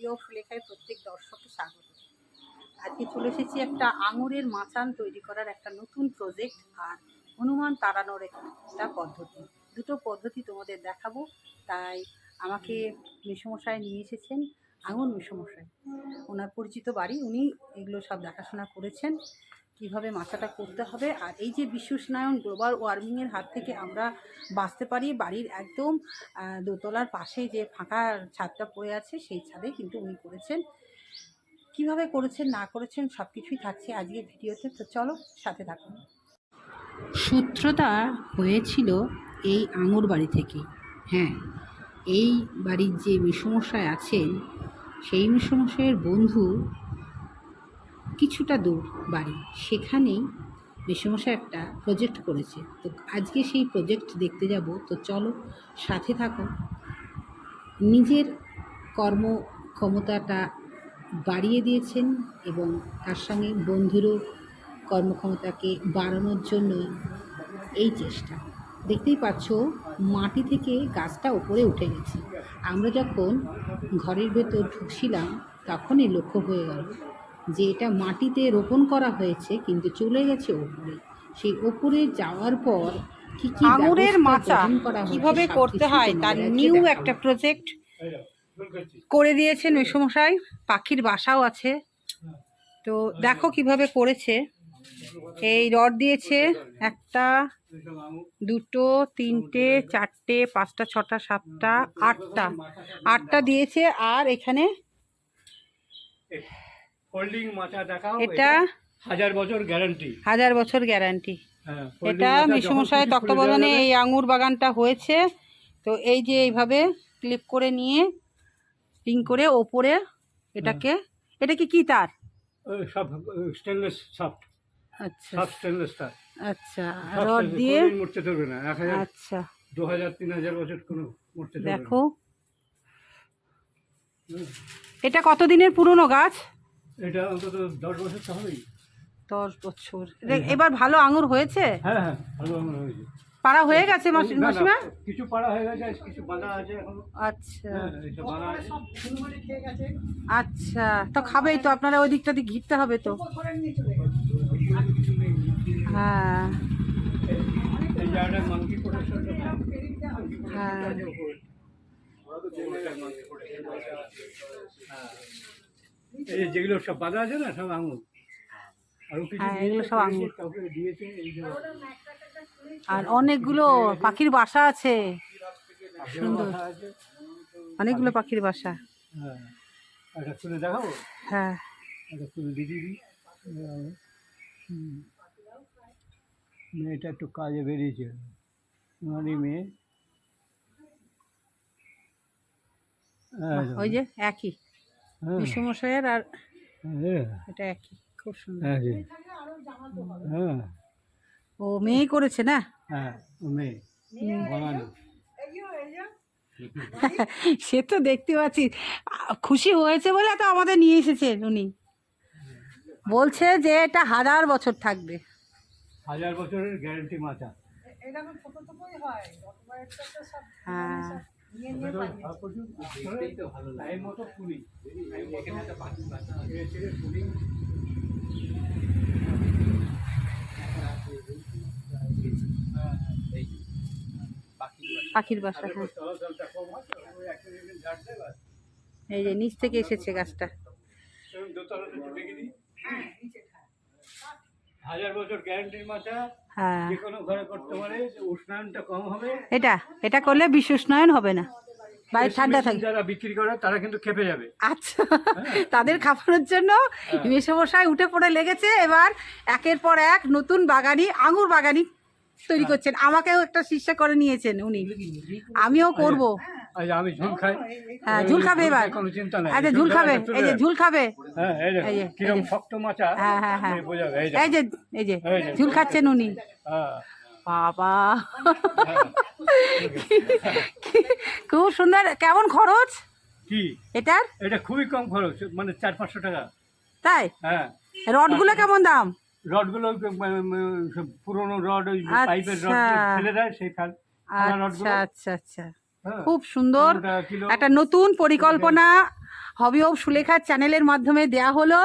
প্রিয় সুলেখায় প্রত্যেক দর্শককে স্বাগত। আজকে চলে এসেছি একটা আঙুরের মাচান তৈরি করার একটা নতুন প্রজেক্ট আর হনুমান তাড়ানোর একটা পদ্ধতি। দুটো পদ্ধতি তোমাদের দেখাবো, তাই আমাকে মিশমশায় নিয়ে এসেছেন, আঙুর মিশমশায় ওনার পরিচিত বাড়ি, উনি এগুলো সব দেখাশোনা করেছেন। কীভাবে মাচাটা করতে হবে। আর এই যে বিশ্বস্নায়ন গ্লোবাল ওয়ার্মিংয়ের হাত থেকে আমরা বাঁচতে পারি, বাড়ির একদম দোতলার পাশে যে ফাঁকা ছাদটা পড়ে আছে, সেই ছাদে কিন্তু উনি করেছেন। কীভাবে করেছেন, না করেছেন সব কিছুই থাকছে আজকে ভিডিওতে। তো চলো, সাথে থাকুন। সূত্রতা হয়েছিল এই আঙুর বাড়ি থেকে। হ্যাঁ এই বাড়ির যে মেসমশাই আছেন, সেই মেসমশাইয়ের বন্ধু কিছুটা দূর বাড়ি। সেখানেই মেসমশাই একটা প্রজেক্ট করেছে। তো আজকে সেই প্রজেক্ট দেখতে যাব। তো চলো সাথে থাকো। নিজের কর্মক্ষমতাটা বাড়িয়ে দিয়েছেন এবং তার সঙ্গে বন্ধুরও কর্মক্ষমতাকে বাড়ানোর জন্য এই চেষ্টা। দেখতেই পাচ্ছ, মাটি থেকে গাছটা উপরে উঠে গেছে। আমরা যখন ঘরের ভেতর ঢুকছিলাম, তখনই লক্ষ্য হয়ে গেল যে এটা মাটিতে রোপণ করা হয়েছে কিন্তু চলে গেছে ওপরে সেই ওপরে যাওয়ার পর কি কি আঙুরের মাচা কীভাবে করতে হয় তার নিউ একটা প্রজেক্ট করে দিয়েছেন মেসমশাই। পাখির বাসাও আছে। তো দেখো কীভাবে করেছে। এই রড দিয়েছে একটা দুটো তিনটে চারটে পাঁচটা ছটা সাতটা আটটা। আটটা দিয়েছে আর এখানে হোল্ডিং মাচা দেখাও এটা হাজার বছর গ্যারান্টি হাজার বছর গ্যারান্টি হ্যাঁ এটা মেসমশাই তত্ত্বাবধানে এই আঙুর বাগানটা হয়েছে। তো এই যে এইভাবে ক্লিপ করে নিয়ে রিং করে ওপরে এটাকে এটা কি কি তার? সব স্টেনলেস সফট আচ্ছা। সব স্টেনলেস তার। আচ্ছা রড দিয়ে? মরতে ধরবে না। এক হাজার আচ্ছা। দু হাজার তিন হাজার বছর কোনো মরতে দেখো। এটা কতদিনের পুরনো গাছ? এটা অন্তত দশ বছর তো হবেই। দশ বছর। এবার ভালো আঙুর হয়েছে? হ্যাঁ হ্যাঁ ভালো আমার হয়েছে। পাড়া হয়ে গেছে মাসিমা? কিছু পাড়া হয়ে গেছে কিছু বাঁধা আছে এখনও। আচ্ছা। হ্যাঁ আচ্ছা তো খাবেই তো আপনারা ওই দিকটা দিয়ে ঘিরতে হবে তো। হ্যাঁ। হ্যাঁ। এই যেগুলো সব বাঁধা আছে না সব আঙুর। হ্যাঁ, এগুলো সব যে আর অনেকগুলো পাখির বাসা আছে। সুন্দর। অনেকগুলো পাখির বাসা। হ্যাঁ। এটা খুলে দেখাবো? হ্যাঁ। খুলে দিয়ে দিবি। মেয়েটা একটু কাজে বেরিয়েছে। আমারই মেয়ে। হ্যাঁ, ওই যে একই। বিশ্বমশাইয়ের আর হ্যাঁ, এটা একই খুব সুন্দর। হ্যাঁ। হ্যাঁ। ও মেয়েই করেছে না? হ্যাঁ মেয়ে। সে তো দেখতে পাচ্ছি। খুশি হয়েছে বলে তো আমাদের নিয়ে এসেছেন উনি। বলছে যে এটা হাজার বছর থাকবে। হাজার বছরের গ্যারান্টি মাথা হ্যাঁ। ফুলি পাখির বাসা। হ্যাঁ। হয়। এই যে নিচ থেকে এসেছে গাছটা। একটু ডেকে হাজার বছর গ্যারান্টির মাথা। হ্যাঁ। এটা এটা করলে বিশ্ব উষ্ণায়ন হবে না। বাড়ি ঠান্ডা থাকবে যারা বিক্রি করে তারা কিন্তু খেপে যাবে। আচ্ছা তাদের খাবারের জন্য মেসমশাই উঠে পড়ে লেগেছে। এবার একের পর এক নতুন বাগানি আঙুর বাগানি তৈরি করছেন। আমাকেও একটা শিষ্যা করে নিয়েছেন উনি। আমিও করব। আমি ঝুল খাই। হ্যাঁ ঝুল খাবে এবার। কোনো চিন্তা নাই। আচ্ছা ঝুল খাবে এই যে ঝুল খাবে। হ্যাঁ এই যে কিরম শক্ত মাচা। হ্যাঁ হ্যাঁ হ্যাঁ। এই যে। এই যে। ঝুল খাচ্ছেন উনি। হ্যাঁ। বাবা। খুব সুন্দর কেমন খরচ? কি? এটার? এটা খুবই কম খরচ মানে চার পাঁচশো টাকা। তাই? হ্যাঁ। রডগুলো কেমন দাম? রডগুলো পুরোনো রড ওই পাইপের রড আচ্ছা। ফেলে দেয় সেই খাল। আচ্ছা আচ্ছা আচ্ছা। হ্যাঁ খুব সুন্দর। একটা নতুন পরিকল্পনা। হবি হোপ সুলেখার চ্যানেলের মাধ্যমে দেয়া হলো।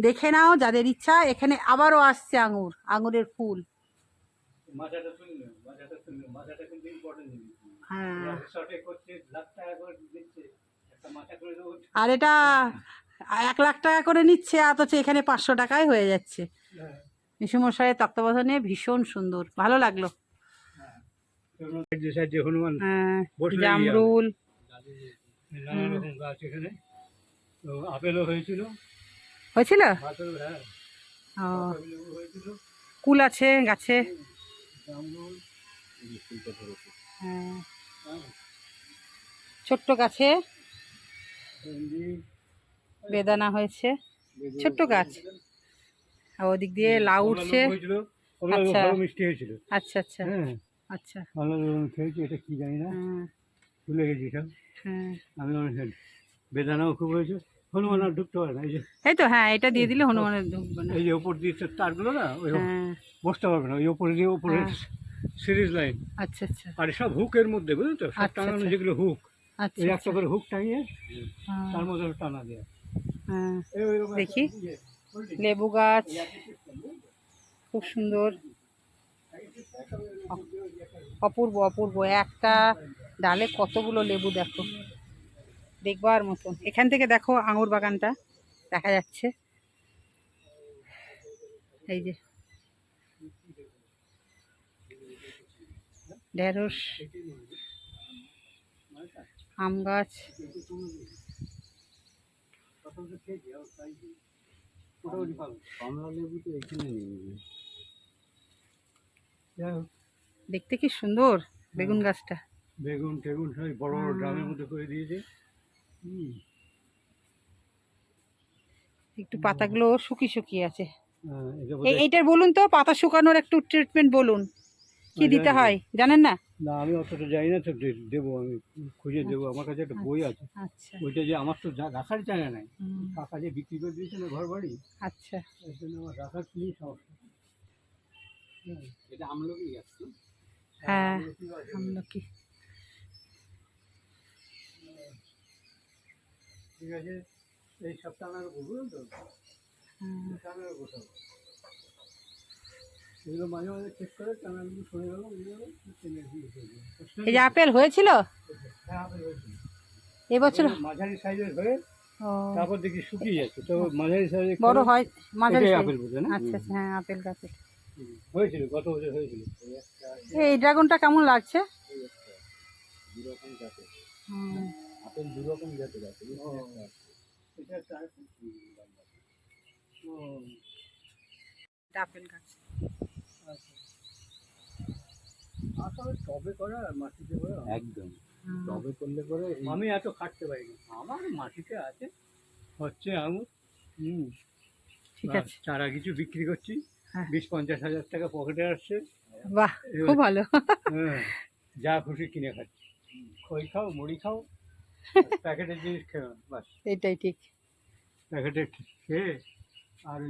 দেখে নাও যাদের ইচ্ছা এখানে আবারও আসছে আঙুর আঙুরের ফুল। হ্যাঁ। আর এটা এক লাখ টাকা করে নিচ্ছে অথচ এখানে পাঁচশো টাকায় হয়ে যাচ্ছে। হ্যাঁ। মিশুমশাইয়ের তত্ত্বাবধানে ভীষণ সুন্দর। ভালো লাগল যে সাইডে হনুমান হ্যাঁ বসলেই জামরুল। নানা রকম গাছ এখানে। তো আপেলও হয়েছিল। হ্যাঁ। হয়েছিল। কুল আছে গাছে? জামরুল। হ্যাঁ। হ্যাঁ। ছোট্ট গাছে? বেদানা হয়েছে। ছোট্ট গাছ। আর ওদিক দিয়ে লাউ উঠছে। আচ্ছা। মিষ্টি হয়েছিল। আচ্ছা আচ্ছা। হ্যাঁ। আচ্ছা। কমলা লেবু খেয়েছি এটা কি জানি না। হ্যাঁ। ভুলে গেছি সব হ্যাঁ। আমি অনেক বেদানাও খুব হয়েছে। হনুমান আর ঢুকতে পারে না এই যে। এই তো হ্যাঁ এটা দিয়ে দিলে হনুমানের ঢুকবে না। এই যে ওপর দিয়ে তারগুলো না ওই হ্যাঁ। বসতে পারবে না ওই ওপরে দিয়ে ওপরে। Series line. আচ্ছা আচ্ছা। আর সব হুকের মধ্যে বুঝলেন তো? সব আচ্ছা, টানানো আচ্ছা। যেগুলো হুক ওই আচ্ছা। একটা করে হুক টাঙিয়ে তার মধ্যে টানা হ্যাঁ। এই একটা দেখি। ইয়ে, লেবু গাছ। খুব সুন্দর। অপূর্ব অপূর্ব। একটা ডালে কতগুলো লেবু দেখো। দেখবার মতন। এখান থেকে দেখো আঙুর বাগানটা। দেখা যাচ্ছে। এই যে। ঢেঁড়স, আম গাছ। কমলা লেবু তো এখানে নেই। যাই হোক, দেখতে কি সুন্দর বেগুন গাছটা। বেগুন টেগুন সব বড় বড় ড্রামের মধ্যে করে দিয়েছে। একটু পাতাগুলো শুকিয়ে শুকিয়ে আছে। হ্যাঁ, এইটার বলুন তো পাতা শুকানোর একটু ট্রিটমেন্ট বলুন। কি দিতে হয় জানেন না? না আমি অতটা জানি না তো দেবো আমি খুঁজে দেবো। আমার কাছে একটা বই আছে। আচ্ছা। ওইটা যে আমার তো রাখার জায়গা নাই। কাকা যে বিক্রি করে দিয়েছে না ঘর বাড়ি আচ্ছা। এর জন্য আমার রাখার নিয়ে সমস্যা? এটা আমলকি গাছ? হ্যাঁ আমলকি ঠিক আছে এই সপ্তাহ আমার বুঝলেন তো। এই যে আপেল হয়েছিল? হ্যাঁ, আপেল হয়েছে। এবছর? মাঝারি সাইজের হয়ে তারপর দেখি শুকিয়ে যাচ্ছে। তো মাঝারি সাইজের বড় হয় মাঝারি আপেল বোঝে না? আচ্ছা আচ্ছা হ্যাঁ আপেল হুম। হয়েছিল গত বছর হয়েছিল। এই ড্রাগনটা কেমন লাগছে? জাতের। আপেল জাতের আছে আপেল গাছ। আচ্ছা। টবে করা মাটিতে করা একদম। তবে করলে আমি এত খাটতে পারি না আমার মাটিতে আছে। হচ্ছে আঙুর। হুম। ঠিক আছে। চারা কিছু বিক্রি করছি। বিশ পঞ্চাশ হাজার টাকা পকেটে আসছে। বাহ খুব ভালো। হ্যাঁ যা খুশি কিনে খাচ্ছি। খই খাও মুড়ি খাও প্যাকেটের জিনিস খেও বাস। এটাই ঠিক। প্যাকেটের খেয়ে আর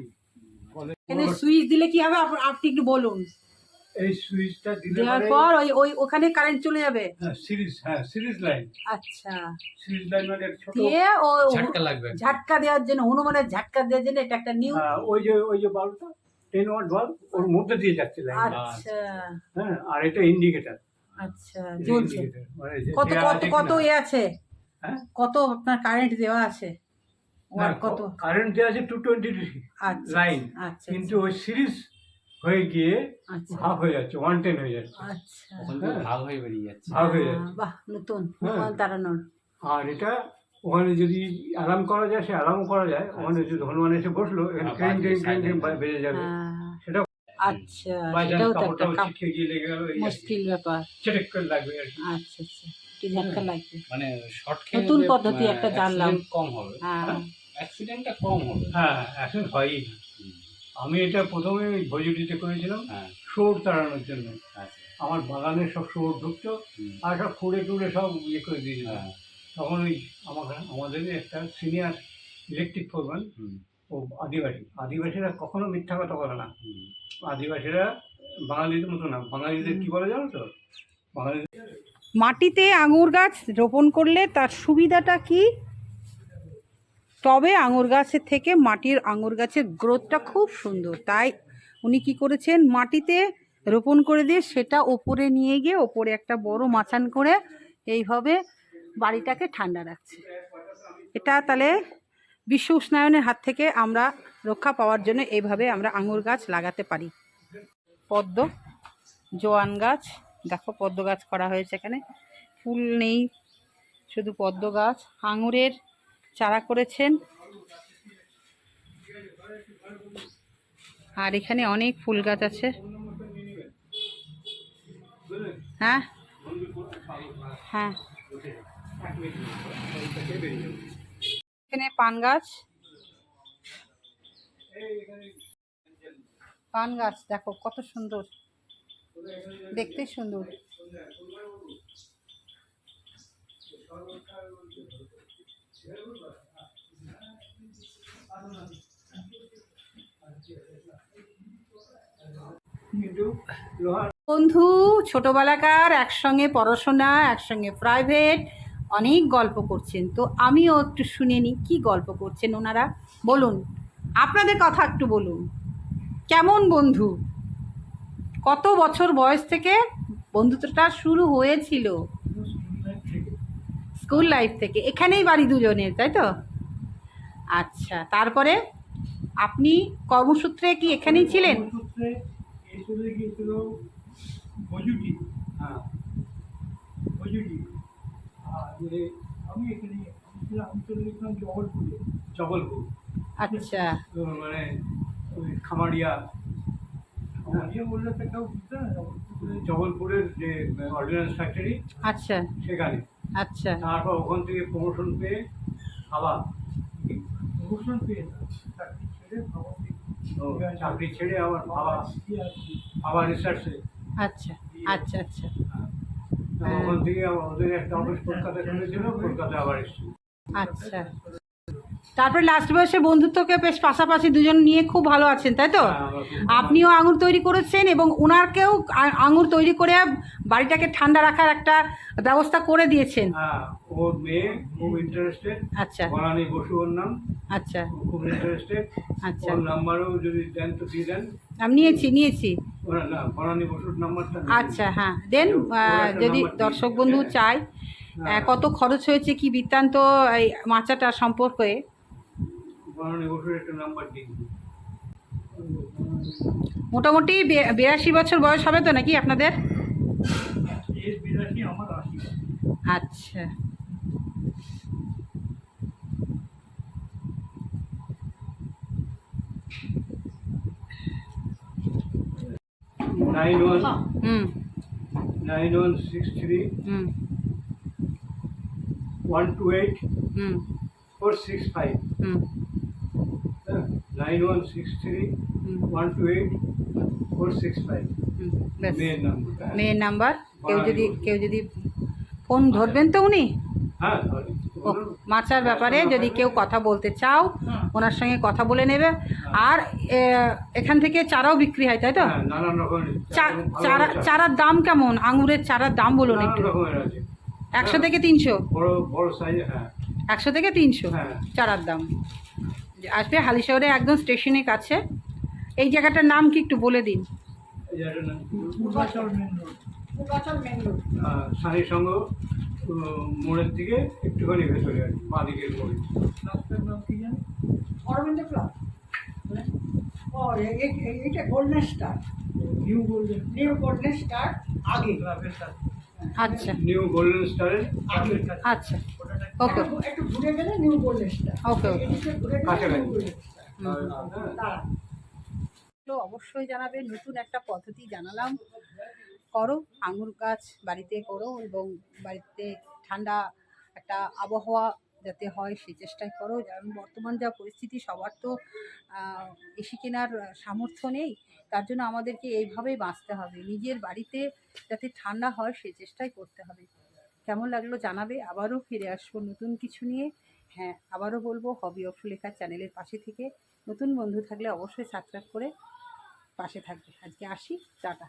ওই এখানে সুইচ দিলে কি হবে? আপ- আপনি একটু বলুন। এই সুইচটা দিলে দেওয়ার পর ওই ওই ওখানে কারেন্ট চলে যাবে? সিরিজ হ্যাঁ সিরিজ লাইন। আচ্ছা। সিরিজ লাইন মানে ছোট দিয়ে ও ঝটকা লাগবে ঝাটকা দেওয়ার জন্য হনুমানের ঝাটকা দেওয়ার জন্য এটা একটা নিউ হ্যাঁ, ওই যে ওই যে বাল্বটা টেন ওয়াট বাল্ব ওর মধ্যে দিয়ে যাচ্ছে লাইন আচ্ছা। হ্যাঁ আর এটা ইন্ডিকেটার আচ্ছা জ্বলছে। মানে কত কত আছে কত। এ আছে? হ্যাঁ? কত আপনার কারেন্ট দেওয়া আছে? কত? কারেন্ট দেওয়া আছে টু টোয়েন্টি আচ্ছা লাইন আচ্ছা কিন্তু ওই সিরিজ হয়ে গিয়ে আচ্ছা। হাফ হয়ে যাচ্ছে ওয়ান টেন হয়ে যাচ্ছে। আচ্ছা। তখন ভাগ হয়ে বেরিয়ে যাচ্ছে। ভাগ হয়ে যাচ্ছে। বাহ নতুন হ্যাঁ। হনুমান আর এটা ওখানে যদি অ্যালার্ম করা যায় সে অ্যালার্মও করা যায়। ওখানে যদি হনুমান এসে বসল এখানে হ্যাঁ, ক্রেন ক্রেন ক্রেন silent বেজে যাবে। হ্যাঁ, সেটা আচ্ছা সেটাও তো একটা। মুশকিল ব্যাপার। চেটেক করে লাগবে আচ্ছা আচ্ছা। একটু ঝাটকা লাগবে। মানে শর্ট নতুন পদ্ধতি একটা জানলাম। কম হবে। হ্যাঁ। অ্যাক্সিডেন্টটা কম হবে। হ্যাঁ এখন হয়ই না। আমি এটা প্রথমে ভজুরিতে করেছিলাম হ্যাঁ। শোর তাড়ানোর জন্য। আচ্ছা। আমার বাগানে সব শোর ঢুকতো আর সব খুঁড়ে টুড়ে সব ইয়ে করে দিয়েছিল হ্যাঁ। তখন ওই আমাকে আমাদের একটা সিনিয়র ইলেকট্রিক ফোরম্যান ও আদিবাসী। আদিবাসীরা কখনো মিথ্যা কথা বলে না। আদিবাসীরা বাঙালিদের মতো না। বাঙালিদের কি বলে জানো তো? বাঙালিদের মাটিতে আঙুর গাছ রোপণ করলে তার সুবিধাটা কি? তবে আঙুর গাছের থেকে মাটির আঙুর গাছের গ্রোথটা খুব সুন্দর। তাই উনি কি করেছেন? মাটিতে রোপণ করে দিয়ে সেটা ওপরে নিয়ে গিয়ে ওপরে একটা বড় মাচান করে এইভাবে বাড়িটাকে ঠান্ডা রাখছে। এটা তাহলে বিশ্ব উষ্ণায়নের হাত থেকে আমরা রক্ষা পাওয়ার জন্য এইভাবে আমরা আঙুর গাছ লাগাতে পারি। পদ্ম, জোয়ান গাছ, দেখো পদ্ম গাছ করা হয়েছে এখানে। ফুল নেই, শুধু পদ্ম গাছ। আঙুরের চারা করেছেন। আর এখানে অনেক ফুল গাছ আছে। হ্যাঁ? হ্যাঁ। এখানে পান গাছ। পান গাছ, দেখো কত সুন্দর। দেখতে সুন্দর। বন্ধু, ছোটবেলাকার একসঙ্গে পড়াশোনা, একসঙ্গে প্রাইভেট অনেক গল্প করছেন। তো আমিও একটু শুনে নিই, কী গল্প করছেন ওনারা? বলুন, আপনাদের কথা একটু বলুন। কেমন বন্ধু? কত বছর বয়স থেকে বন্ধুত্বটা শুরু হয়েছিল? স্কুল লাইফ থেকে, এখানেই বাড়ি দুজনের, তাই তো? আচ্ছা তারপরে আপনি কর্মসূত্রে কি এখানেই ছিলেন? হ্যাঁ আমি এখানে আমি চলে গেছিলাম জবলপুরে জবলপুর আচ্ছা। মানে ওই খামারিয়া। খামারিয়া বললে তো কেউ বুঝতে না জবলপুরে- জবলপুরের যে অর্ডিন্যান্স ফ্যাক্টরি আচ্ছা। সেখানে। আচ্ছা। তারপর ওখান থেকে প্রমোশন পেয়ে আবার প্রমোশন পেয়ে চাকরি ছেড়ে ভাবা। চাকরি ছেড়ে আবার ভাবা। আবার রিসার্চে আচ্ছা আচ্ছা আচ্ছা। ওখান থেকে ওদের একটা অফিস কলকাতা খুলেছিল কলকাতায় আবার এসেছি। আচ্ছা। তারপরে লাস্ট বয়সে বন্ধুত্বকে বেশ পাশাপাশি দুজন নিয়ে খুব ভালো আছেন তাই তো? হ্যাঁ, আপনিও আঙুর তৈরি করেছেন এবং ওনারকেও আঙুর তৈরি করে বাড়িটাকে ঠান্ডা রাখার একটা ব্যবস্থা করে দিয়েছেন। হ্যাঁ ওর মেয়ে খুব ইন্টারেস্টেড আচ্ছা। বনানী বসু ওর নাম। আচ্ছা। খুব ইন্টারেস্টেড আচ্ছা। ওর নাম্বারও যদি দেন তো দিয়ে দেন। আমি নিয়েছি নিয়েছি। আচ্ছা হ্যাঁ দেন যদি দর্শক বন্ধু চাই হ্যাঁ। কত খরচ হয়েছে কি বৃত্তান্ত এই মাচাটা সম্পর্কে। মোটামুটি বিরাশি বছর বয়স হবে তো নাকি আপনাদের? আচ্ছা। Nine one hmm nine one six three hmm one two eight hmm four six five hmm nine one six three hmm, one two eight four six five hmm, ব্যাস। মেয়ের নাম্বার মেয়ের নাম্বার কেউ যদি কেউ যদি ফোন ধরবেন তো উনি হ্যাঁ sorry। ও মাচার ব্যাপারে যদি কেউ কথা বলতে চাও ওনার সঙ্গে কথা বলে নেবে। আর এখান থেকে চারাও বিক্রি হয় তাই তো? হ্যাঁ চারা চারা। চারার দাম কেমন? আঙুরের চারার দাম বলুন একটু। একশো থেকে তিনশো? বড় বড় সাইজ হ্যাঁ। একশো থেকে তিনশো হ্যাঁ। চারার দাম। যে আসবে হালিশহরে একদম স্টেশনের কাছে। এই জায়গাটার নাম কি একটু বলে দিন। Purbachal main road. মোড়ের দিকে একটুখানি ভেতরে আর কি বাঁ দিকের মোড়ে। রাস্তার নাম কি জানি? অরবিন্দ ক্লাব। ও এ- এ- এটা golden star new golden new golden star আগে। ক্লাবের সাথে আচ্ছা। নিউ গোল্ডেন স্টারের আগে আচ্ছা। ওকে। একটু- ঘুরে গেলে new golden star okay okay. এদিকে ঘুরে গেলে কাছাকাছি। হ্যাঁ। অবশ্যই জানাবে নতুন একটা পদ্ধতি জানালাম। করো, আঙুর গাছ বাড়িতে করো এবং বাড়িতে ঠান্ডা একটা আবহাওয়া যাতে হয় সেই চেষ্টাই করো। যেমন বর্তমান যা পরিস্থিতি, সবার তো এসি কেনার সামর্থ্য নেই, তার জন্য আমাদেরকে এইভাবেই বাঁচতে হবে। নিজের বাড়িতে যাতে ঠান্ডা হয় সেই চেষ্টাই করতে হবে। কেমন লাগল জানাবে? আবারও ফিরে আসব নতুন কিছু নিয়ে। হ্যাঁ আবারও বলব হবি অফ লেখা চ্যানেলের পাশে থেকে। নতুন বন্ধু থাকলে অবশ্যই সাবস্ক্রাইব করে পাশে থাকবে। আজকে আসি, টাটা।